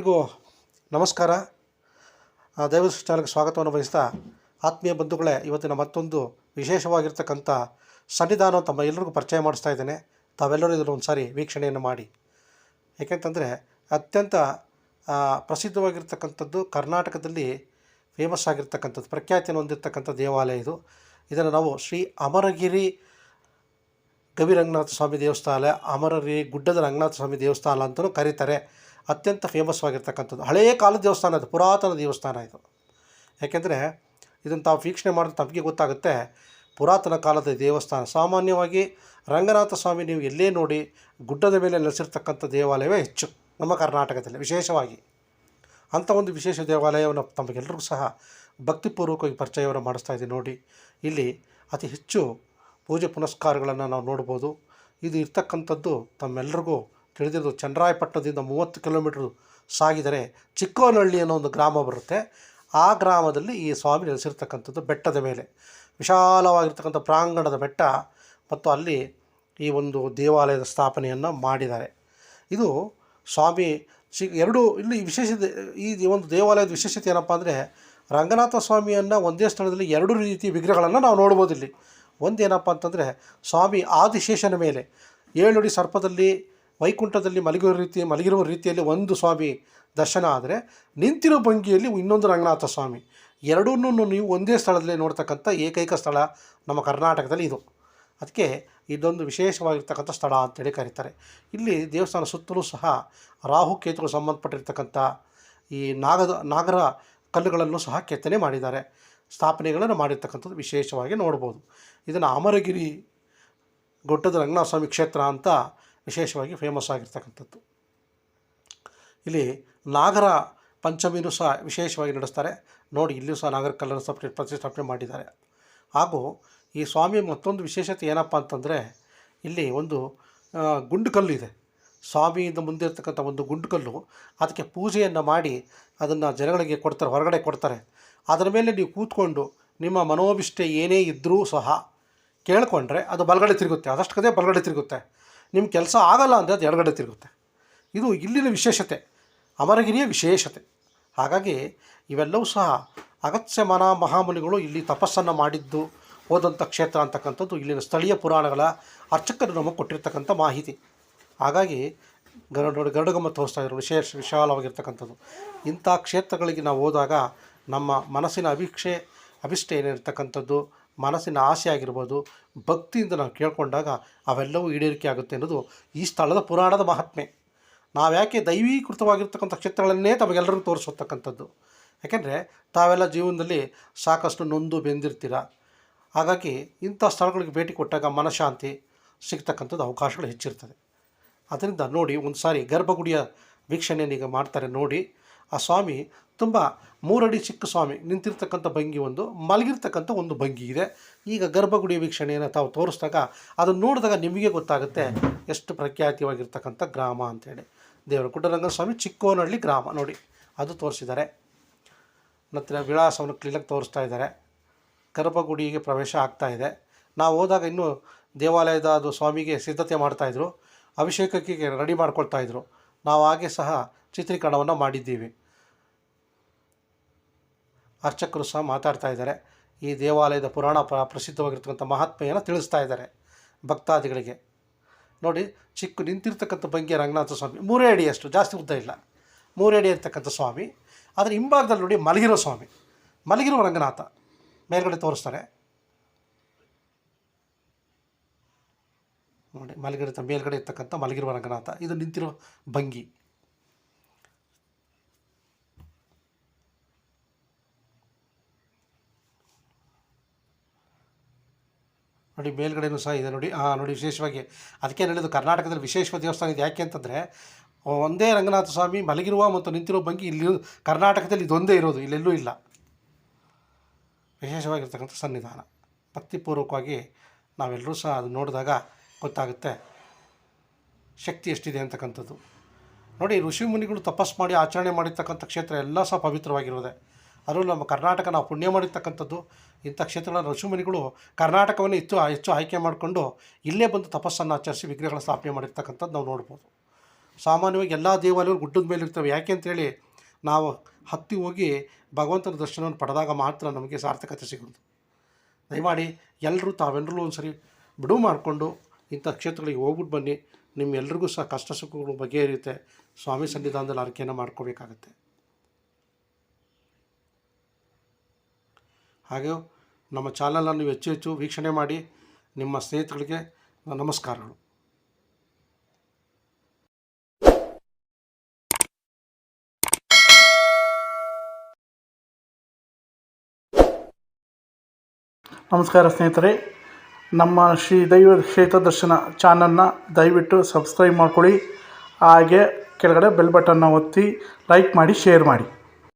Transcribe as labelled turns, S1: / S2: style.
S1: ಎಲ್ರಿಗೂ ನಮಸ್ಕಾರ. ದೇವಸ್ ಚಾನಲ್ಗೆ ಸ್ವಾಗತವನ್ನು ಬಯಸ್ತಾ ಆತ್ಮೀಯ ಬಂಧುಗಳೇ, ಇವತ್ತಿನ ಮತ್ತೊಂದು ವಿಶೇಷವಾಗಿರ್ತಕ್ಕಂಥ ಸನ್ನಿಧಾನ ತಮ್ಮ ಎಲ್ಲರಿಗೂ ಪರಿಚಯ ಮಾಡಿಸ್ತಾ ಇದ್ದೇನೆ. ತಾವೆಲ್ಲರೂ ಇದನ್ನು ಒಂದು ಸಾರಿ ವೀಕ್ಷಣೆಯನ್ನು ಮಾಡಿ. ಏಕೆಂತಂದರೆ ಅತ್ಯಂತ ಪ್ರಸಿದ್ಧವಾಗಿರ್ತಕ್ಕಂಥದ್ದು ಕರ್ನಾಟಕದಲ್ಲಿ ಫೇಮಸ್ ಆಗಿರ್ತಕ್ಕಂಥದ್ದು, ಪ್ರಖ್ಯಾತಿಯನ್ನು ಹೊಂದಿರತಕ್ಕಂಥ ದೇವಾಲಯ ಇದು. ಇದನ್ನು ನಾವು ಶ್ರೀ ಅಮರಗಿರಿ ಗವಿರಂಗನಾಥ ಸ್ವಾಮಿ ದೇವಸ್ಥಾನ ಅಮರರಿ ಗುಡ್ಡದ ರಂಗನಾಥ ಸ್ವಾಮಿ ದೇವಸ್ಥಾನ ಅಂತಲೂ ಕರೀತಾರೆ. ಅತ್ಯಂತ ಫೇಮಸ್ ಆಗಿರ್ತಕ್ಕಂಥದ್ದು. ಹಳೆಯ ಕಾಲದ ದೇವಸ್ಥಾನ ಅದು, ಪುರಾತನ ದೇವಸ್ಥಾನ ಇದು. ಯಾಕೆಂದರೆ ಇದನ್ನು ತಾವು ವೀಕ್ಷಣೆ ಮಾಡಿದ್ರೆ ತಮಗೆ ಗೊತ್ತಾಗುತ್ತೆ, ಪುರಾತನ ಕಾಲದ ದೇವಸ್ಥಾನ. ಸಾಮಾನ್ಯವಾಗಿ ರಂಗನಾಥ ಸ್ವಾಮಿ ನೀವು ಎಲ್ಲೇ ನೋಡಿ ಗುಡ್ಡದ ಮೇಲೆ ನೆಲೆಸಿರ್ತಕ್ಕಂಥ ದೇವಾಲಯವೇ ಹೆಚ್ಚು, ನಮ್ಮ ಕರ್ನಾಟಕದಲ್ಲಿ ವಿಶೇಷವಾಗಿ. ಅಂಥ ಒಂದು ವಿಶೇಷ ದೇವಾಲಯವನ್ನು ತಮಗೆಲ್ಲರಿಗೂ ಸಹ ಭಕ್ತಿಪೂರ್ವಕವಾಗಿ ಪರಿಚಯವನ್ನು ಮಾಡಿಸ್ತಾ ಇದ್ದೀನಿ ನೋಡಿ. ಇಲ್ಲಿ ಅತಿ ಹೆಚ್ಚು ಪೂಜೆ ಪುನಸ್ಕಾರಗಳನ್ನು ನಾವು ನೋಡ್ಬೋದು. ಇದು ಇರ್ತಕ್ಕಂಥದ್ದು ತಮ್ಮೆಲ್ಲರಿಗೂ ತಿಳಿದಿರೋದು ಚನ್ನರಾಯಪಟ್ಟಣದಿಂದ ಮೂವತ್ತು ಕಿಲೋಮೀಟ್ರ್ ಸಾಗಿದರೆ ಚಿಕ್ಕೋನಹಳ್ಳಿ ಅನ್ನೋ ಒಂದು ಗ್ರಾಮ ಬರುತ್ತೆ. ಆ ಗ್ರಾಮದಲ್ಲಿ ಈ ಸ್ವಾಮಿ ನೆಲೆಸಿರ್ತಕ್ಕಂಥದ್ದು ಬೆಟ್ಟದ ಮೇಲೆ. ವಿಶಾಲವಾಗಿರ್ತಕ್ಕಂಥ ಪ್ರಾಂಗಣದ ಬೆಟ್ಟ ಮತ್ತು ಅಲ್ಲಿ ಈ ಒಂದು ದೇವಾಲಯದ ಸ್ಥಾಪನೆಯನ್ನು ಮಾಡಿದ್ದಾರೆ. ಇದು ಸ್ವಾಮಿ ಶಿ ಎರಡು ಇಲ್ಲಿ ವಿಶೇಷ ಈ ಒಂದು ದೇವಾಲಯದ ವಿಶೇಷತೆ ಏನಪ್ಪ ಅಂದರೆ ರಂಗನಾಥ ಸ್ವಾಮಿಯನ್ನು ಒಂದೇ ಸ್ಥಳದಲ್ಲಿ ಎರಡು ರೀತಿ ವಿಗ್ರಹಗಳನ್ನು ನಾವು ನೋಡ್ಬೋದು ಇಲ್ಲಿ. ಒಂದೇನಪ್ಪ ಅಂತಂದರೆ ಸ್ವಾಮಿ ಆದಿಶೇಷನ ಮೇಲೆ ಏಳುಡಿ ಸರ್ಪದಲ್ಲಿ ವೈಕುಂಠದಲ್ಲಿ ಮಲಗಿರೋ ರೀತಿ ಮಲಗಿರುವ ರೀತಿಯಲ್ಲಿ ಒಂದು ಸ್ವಾಮಿ ದರ್ಶನ ಆದರೆ ನಿಂತಿರೋ ಭಂಗಿಯಲ್ಲಿ ಇನ್ನೊಂದು ರಂಗನಾಥ ಸ್ವಾಮಿ. ಎರಡನ್ನೂ ನೀವು ಒಂದೇ ಸ್ಥಳದಲ್ಲಿ ನೋಡ್ತಕ್ಕಂಥ ಏಕೈಕ ಸ್ಥಳ ನಮ್ಮ ಕರ್ನಾಟಕದಲ್ಲಿ ಇದು. ಅದಕ್ಕೆ ಇದೊಂದು ವಿಶೇಷವಾಗಿರ್ತಕ್ಕಂಥ ಸ್ಥಳ ಅಂತೇಳಿ ಕರೀತಾರೆ. ಇಲ್ಲಿ ದೇವಸ್ಥಾನ ಸುತ್ತಲೂ ಸಹ ರಾಹು ಸಂಬಂಧಪಟ್ಟಿರ್ತಕ್ಕಂಥ ಈ ನಾಗದ ನಾಗರ ಕಲ್ಲುಗಳನ್ನು ಸಹ ಕೆತ್ತನೆ ಮಾಡಿದ್ದಾರೆ. ಸ್ಥಾಪನೆಗಳನ್ನು ಮಾಡಿರ್ತಕ್ಕಂಥದ್ದು ವಿಶೇಷವಾಗಿ ನೋಡ್ಬೋದು. ಇದನ್ನು ಅಮರಗಿರಿ ಗುಡ್ಡದ ರಂಗನಾಥ ಸ್ವಾಮಿ ಕ್ಷೇತ್ರ ಅಂತ ವಿಶೇಷವಾಗಿ ಫೇಮಸ್ ಆಗಿರ್ತಕ್ಕಂಥದ್ದು. ಇಲ್ಲಿ ನಾಗರ ಪಂಚಮಿನೂ ಸಹ ವಿಶೇಷವಾಗಿ ನಡೆಸ್ತಾರೆ. ನೋಡಿ, ಇಲ್ಲಿಯೂ ಸಹ ನಾಗರ ಕಲ್ಲನ್ನು ಸ್ಥಾಪನೆ ಪ್ರತಿಷ್ಠಾಪನೆ ಮಾಡಿದ್ದಾರೆ. ಹಾಗೂ ಈ ಸ್ವಾಮಿ ಮತ್ತೊಂದು ವಿಶೇಷತೆ ಏನಪ್ಪ ಅಂತಂದರೆ, ಇಲ್ಲಿ ಒಂದು ಗುಂಡುಕಲ್ಲು ಗುಂಡು ಕಲ್ಲು ಇದೆ. ಸ್ವಾಮಿಯಿಂದ ಮುಂದೆ ಇರ್ತಕ್ಕಂಥ ಒಂದು ಗುಂಡುಕಲ್ಲು ಅದಕ್ಕೆ ಪೂಜೆಯನ್ನು ಮಾಡಿ ಅದನ್ನು ಜನಗಳಿಗೆ ಕೊಡ್ತಾರೆ, ಹೊರಗಡೆ ಕೊಡ್ತಾರೆ. ಅದರ ಮೇಲೆ ನೀವು ಕೂತ್ಕೊಂಡು ನಿಮ್ಮ ಮನೋಭಿಷ್ಟೆ ಏನೇ ಇದ್ದರೂ ಸಹ ಕೇಳಿಕೊಂಡ್ರೆ ಅದು ಬಲಗಡೆ ತಿರುಗುತ್ತೆ. ಅದಷ್ಟು ಕದೇ ಬಲಗಡೆ ತಿರುಗುತ್ತೆ. ನಿಮ್ಮ ಕೆಲಸ ಆಗಲ್ಲ ಅಂದರೆ ಅದು ಎಡಗಡೆ ತಿರುಗುತ್ತೆ. ಇದು ಇಲ್ಲಿನ ವಿಶೇಷತೆ ಅಮರಗಿರಿಯ ವಿಶೇಷತೆ. ಹಾಗಾಗಿ ಇವೆಲ್ಲವೂ ಸಹ ಅಗತ್ಯ ಮನ ಮಹಾಮುನಿಗಳು ಇಲ್ಲಿ ತಪಸ್ಸನ್ನು ಮಾಡಿದ್ದು ಹೋದಂಥ ಕ್ಷೇತ್ರ ಅಂತಕ್ಕಂಥದ್ದು, ಇಲ್ಲಿನ ಸ್ಥಳೀಯ ಪುರಾಣಗಳ ಅರ್ಚಕರು ನಮಗೆ ಕೊಟ್ಟಿರ್ತಕ್ಕಂಥ ಮಾಹಿತಿ. ಹಾಗಾಗಿ ಗರುಡ ಗರುಡಗಮ್ಮ ತೋರಿಸ್ತಾ ಇದ್ರು, ವಿಶೇಷ, ವಿಶಾಲವಾಗಿರ್ತಕ್ಕಂಥದ್ದು. ಇಂಥ ಕ್ಷೇತ್ರಗಳಿಗೆ ನಾವು ಹೋದಾಗ ನಮ್ಮ ಮನಸ್ಸಿನ ಅಭಿಕ್ಷೆ ಅಭಿಷ್ಟೆ ಏನಿರ್ತಕ್ಕಂಥದ್ದು ಮನಸ್ಸಿನ ಆಸೆ ಆಗಿರ್ಬೋದು, ಭಕ್ತಿಯಿಂದ ನಾವು ಕೇಳಿಕೊಂಡಾಗ ಅವೆಲ್ಲವೂ ಈಡೇರಿಕೆ ಆಗುತ್ತೆ ಅನ್ನೋದು ಈ ಸ್ಥಳದ ಪುರಾಣದ ಮಹಾತ್ಮೆ. ನಾವು ಯಾಕೆ ದೈವೀಕೃತವಾಗಿರ್ತಕ್ಕಂಥ ಕ್ಷೇತ್ರಗಳನ್ನೇ ತಮಗೆಲ್ಲರಿಗೂ ತೋರಿಸತಕ್ಕಂಥದ್ದು. ಯಾಕೆಂದರೆ ತಾವೆಲ್ಲ ಜೀವನದಲ್ಲಿ ಸಾಕಷ್ಟು ನೊಂದು ಬೆಂದಿರ್ತೀರ. ಹಾಗಾಗಿ ಇಂಥ ಸ್ಥಳಗಳಿಗೆ ಭೇಟಿ ಕೊಟ್ಟಾಗ ಮನಃಶಾಂತಿ ಸಿಗ್ತಕ್ಕಂಥದ್ದು ಅವಕಾಶಗಳು ಹೆಚ್ಚಿರ್ತದೆ. ಅದರಿಂದ ನೋಡಿ ಒಂದು ಸಾರಿ ಗರ್ಭಗುಡಿಯ ವೀಕ್ಷಣೆಯನ್ನು ಈಗ ಮಾಡ್ತಾರೆ ನೋಡಿ ಆ ಸ್ವಾಮಿ ತುಂಬ ಮೂರಡಿ ಚಿಕ್ಕ ಸ್ವಾಮಿ, ನಿಂತಿರ್ತಕ್ಕಂಥ ಭಂಗಿ ಒಂದು, ಮಲಗಿರ್ತಕ್ಕಂಥ ಒಂದು ಭಂಗಿ ಇದೆ. ಈಗ ಗರ್ಭಗುಡಿ ವೀಕ್ಷಣೆಯನ್ನು ತಾವು ತೋರಿಸಿದಾಗ ಅದನ್ನು ನೋಡಿದಾಗ ನಿಮಗೆ ಗೊತ್ತಾಗುತ್ತೆ ಎಷ್ಟು ಪ್ರಖ್ಯಾತಿಯಾಗಿರ್ತಕ್ಕಂಥ ಗ್ರಾಮ ಅಂತೇಳಿ. ದೇವರ ಕುಡ್ಡರಂಗ ಸ್ವಾಮಿ ಚಿಕ್ಕೋನಹಳ್ಳಿ ಗ್ರಾಮ, ನೋಡಿ, ಅದು ತೋರಿಸಿದ್ದಾರೆ. ನಂತರ ವಿಳಾಸವನ್ನು ಕ್ಲೀನಾಗಿ ತೋರಿಸ್ತಾ ಇದ್ದಾರೆ. ಗರ್ಭಗುಡಿಗೆ ಪ್ರವೇಶ ಆಗ್ತಾ ಇದೆ. ನಾವು ಹೋದಾಗ ಇನ್ನೂ ದೇವಾಲಯದ ಅದು ಸ್ವಾಮಿಗೆ ಸಿದ್ಧತೆ ಮಾಡ್ತಾಯಿದ್ರು ಅಭಿಷೇಕಕ್ಕೆ ರೆಡಿ ಮಾಡ್ಕೊಳ್ತಾಯಿದ್ರು ನಾವು ಹಾಗೆ ಸಹ ಚಿತ್ರೀಕರಣವನ್ನು ಮಾಡಿದ್ದೀವಿ. ಅರ್ಚಕರು ಸಹ ಮಾತಾಡ್ತಾ ಇದ್ದಾರೆ. ಈ ದೇವಾಲಯದ ಪುರಾಣ ಪ್ರ ಪ್ರಸಿದ್ಧವಾಗಿರ್ತಕ್ಕಂಥ ಮಹಾತ್ಮೆಯನ್ನು ತಿಳಿಸ್ತಾ ಇದ್ದಾರೆ ಭಕ್ತಾದಿಗಳಿಗೆ. ನೋಡಿ, ಚಿಕ್ಕ ನಿಂತಿರ್ತಕ್ಕಂಥ ಭಂಗಿಯ ರಂಗನಾಥ ಸ್ವಾಮಿ, ಮೂರೇ ಅಡಿಯಷ್ಟು ಜಾಸ್ತಿ ಉದ್ದ ಇಲ್ಲ. ಮೂರೇ ಅಡಿ ಇರ್ತಕ್ಕಂಥ ಸ್ವಾಮಿ. ಅದರ ಹಿಂಭಾಗದಲ್ಲಿ ನೋಡಿ ಮಲಗಿರೋ ಸ್ವಾಮಿ. ಮಲಗಿರುವ ರಂಗನಾಥ ಮೇಲ್ಗಡೆ ತೋರಿಸ್ತಾರೆ. ನೋಡಿ, ಮಲಗಿರೋ ಮೇಲ್ಗಡೆ ಇರ್ತಕ್ಕಂಥ ಮಲಗಿರುವ ರಂಗನಾಥ, ಇದು ನಿಂತಿರೋ ಭಂಗಿ. ನೋಡಿ ಮೇಲ್ಗಡೆನೂ ಸಹ ಇದೆ ನೋಡಿ. ಹಾಂ ನೋಡಿ ವಿಶೇಷವಾಗಿ ಅದಕ್ಕೆ ಹೇಳಿದ್ದು ಕರ್ನಾಟಕದಲ್ಲಿ ವಿಶೇಷ ದೇವಸ್ಥಾನ ಇದೆ ಯಾಕೆ ಅಂತಂದರೆ ಒಂದೇ ರಂಗನಾಥ ಸ್ವಾಮಿ ಮಲಗಿರುವ ಮತ್ತು ನಿಂತಿರುವ ಭಂಗಿ ಇಲ್ಲಿ ಕರ್ನಾಟಕದಲ್ಲಿ ಇದೊಂದೇ ಇರೋದು ಇಲ್ಲೆಲ್ಲೂ ಇಲ್ಲ. ವಿಶೇಷವಾಗಿರ್ತಕ್ಕಂಥ ಸನ್ನಿಧಾನ. ಭಕ್ತಿಪೂರ್ವಕವಾಗಿ ನಾವೆಲ್ಲರೂ ಸಹ ಅದು ನೋಡಿದಾಗ ಗೊತ್ತಾಗುತ್ತೆ ಶಕ್ತಿ ಎಷ್ಟಿದೆ ಅಂತಕ್ಕಂಥದ್ದು. ನೋಡಿ ಋಷಿ ಮುನಿಗಳು ತಪಸ್ಸು ಮಾಡಿ ಆಚರಣೆ ಮಾಡಿರ್ತಕ್ಕಂಥ ಕ್ಷೇತ್ರ ಎಲ್ಲ ಸಹ ಪವಿತ್ರವಾಗಿರೋದೆ. ಅದರಲ್ಲೂ ನಮ್ಮ ಕರ್ನಾಟಕ ನಾವು ಪುಣ್ಯ ಮಾಡಿರ್ತಕ್ಕಂಥದ್ದು. ಇಂಥ ಕ್ಷೇತ್ರಗಳ ಋಷಿಮುನಿಗಳು ಕರ್ನಾಟಕವನ್ನು ಹೆಚ್ಚು ಹೆಚ್ಚು ಆಯ್ಕೆ ಮಾಡಿಕೊಂಡು ಇಲ್ಲೇ ಬಂದು ತಪಸ್ಸನ್ನು ಆಚರಿಸಿ ವಿಗ್ರಹಗಳ ಸ್ಥಾಪನೆ ಮಾಡಿರ್ತಕ್ಕಂಥದ್ದು ನಾವು ನೋಡ್ಬೋದು. ಸಾಮಾನ್ಯವಾಗಿ ಎಲ್ಲ ದೇವಾಲಯಗಳು ಗುಡ್ಡದ ಮೇಲೆ ಇರ್ತವೆ. ಯಾಕೆ ಅಂತೇಳಿ ನಾವು ಹತ್ತಿ ಹೋಗಿ ಭಗವಂತನ ದರ್ಶನವನ್ನು ಪಡೆದಾಗ ಮಾತ್ರ ನಮಗೆ ಸಾರ್ಥಕತೆ ಸಿಗೋದು ದಯಮಾಡಿ ಎಲ್ಲರೂ ತಾವೆಲ್ಲರೂ ಒಂದು ಸರಿ ಬಿಡುವು ಮಾಡಿಕೊಂಡು ಇಂಥ ಕ್ಷೇತ್ರಗಳಿಗೆ ಹೋಗ್ಬಿಟ್ಟು ಬನ್ನಿ. ನಿಮ್ಮೆಲ್ಲರಿಗೂ ಸಹ ಕಷ್ಟ ಸುಖಗಳು ಬಗೆಹರಿಯುತ್ತೆ. ಸ್ವಾಮಿ ಸನ್ನಿಧಾನದಲ್ಲಿ ಆರೈಕೆಯನ್ನು ಮಾಡ್ಕೋಬೇಕಾಗತ್ತೆ. ಹಾಗೆ ನಮ್ಮ ಚಾನಲನ್ನು ಹೆಚ್ಚು ಹೆಚ್ಚು ವೀಕ್ಷಣೆ ಮಾಡಿ ನಿಮ್ಮ ಸ್ನೇಹಿತರಿಗೆ ನಮಸ್ಕಾರಗಳು.
S2: ನಮಸ್ಕಾರ ಸ್ನೇಹಿತರೆ, ನಮ್ಮ ಶ್ರೀ ದೈವ ಕ್ಷೇತ್ರ ದರ್ಶನ ಚಾನಲ್ನ ದಯವಿಟ್ಟು ಸಬ್ಸ್ಕ್ರೈಬ್ ಮಾಡ್ಕೊಳ್ಳಿ, ಹಾಗೆ ಕೆಳಗಡೆ ಬೆಲ್ ಬಟನ್ನ ಒತ್ತಿ ಲೈಕ್ ಮಾಡಿ ಶೇರ್ ಮಾಡಿ.